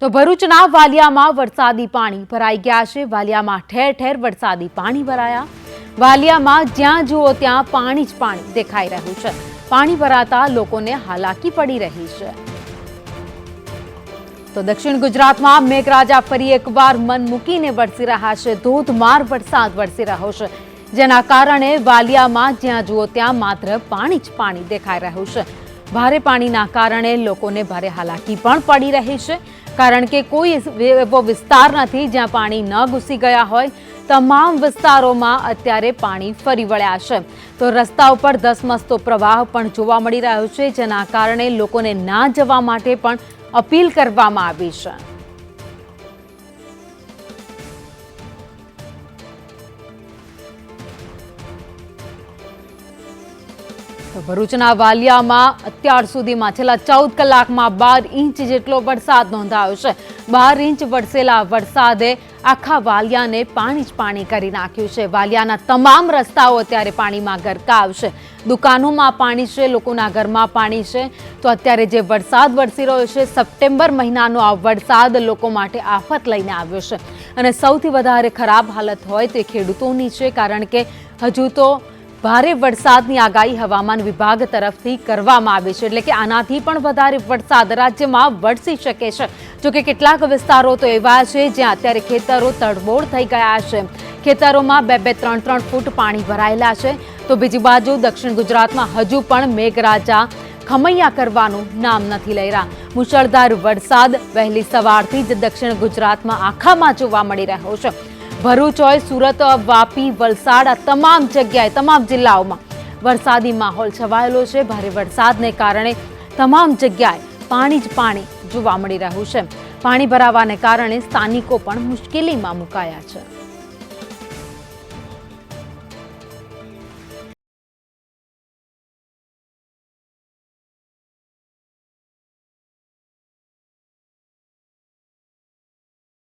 તો ભરૂચના વાલિયામાં વરસાદી પાણી ભરાઈ ગયા છે. વાલિયામાં ઠેર ઠેર વરસાદી પાણી ભરાયા. વાલિયામાં જ્યાં જુઓ ત્યાં પાણી જ પાણી દેખાઈ રહ્યું છે. પાણી ભરાતા લોકોને હાલાકી પડી રહી છે. તો દક્ષિણ ગુજરાતમાં મેઘરાજા ફરી એકવાર મન મૂકીને વરસી રહ્યા છે. ધોધમાર વરસાદ વરસી રહ્યો છે. જેના કારણે વાલિયામાં જ્યાં જુઓ ત્યાં માત્ર પાણી જ પાણી દેખાઈ રહ્યું છે. ભારે પાણીના કારણે લોકોને ભારે હાલાકી પણ પડી રહી છે. કારણ કે કોઈ એવો વિસ્તાર નથી જ્યાં પાણી ન ઘૂસી ગયા હોય. તમામ વિસ્તારોમાં અત્યારે પાણી ફરી વળ્યા છે. તો રસ્તા ઉપર ધસમસતો પ્રવાહ પણ જોવા મળી રહ્યો છે, જેના કારણે લોકોને ના જવા માટે પણ અપીલ કરવામાં આવી છે. તો ભરૂચના વાલિયામાં અત્યાર સુધીમાં છેલ્લા ચૌદ કલાકમાં બાર ઇંચ જેટલો વરસાદ નોંધાયો છે. બાર ઇંચ વરસેલા વરસાદે આખા વાલિયાને પાણી જ પાણી કરી નાખ્યું છે. વાલિયાના તમામ રસ્તાઓ અત્યારે પાણીમાં ગરકાવ છે દુકાનોમાં પાણી છે, લોકોના ઘરમાં પાણી છે. તો અત્યારે જે વરસાદ વરસી રહ્યો છે, સપ્ટેમ્બર મહિનાનો આ વરસાદ લોકો માટે આફત લઈને આવ્યો છે. અને સૌથી વધારે ખરાબ હાલત હોય તે ખેડૂતોની છે, કારણ કે હજુ તો ભારે વરસાદની આગાહી હવામાન વિભાગ તરફથી કરવામાં આવી છે. એટલે કે આનાથી પણ વધારે વરસાદ રાજ્યમાં વરસી શકે છે. જોકે કેટલાક વિસ્તારો તો એવા છે જ્યાં અત્યારે ખેતરો તડબોળ થઈ ગયા છે. ખેતરોમાં બે બે ત્રણ ત્રણ ફૂટ પાણી ભરાયેલા છે. તો બીજી બાજુ દક્ષિણ ગુજરાતમાં હજુ પણ મેઘરાજા ખમૈયા કરવાનું નામ નથી લઈ રહ્યા. મુશળધાર વરસાદ વહેલી સવારથી જ દક્ષિણ ગુજરાતમાં આખામાં જોવા મળી રહ્યો છે. ભરૂચ હોય, સુરત વાપી, વલસાડ, આ તમામ જગ્યાએ, તમામ જિલ્લાઓમાં વરસાદી માહોલ છવાયેલો છે. ભારે વરસાદને કારણે તમામ જગ્યાએ પાણી જ પાણી જોવા મળી રહ્યું છે. પાણી ભરાવાને કારણે સ્થાનિકો પણ મુશ્કેલીમાં મુકાયા છે.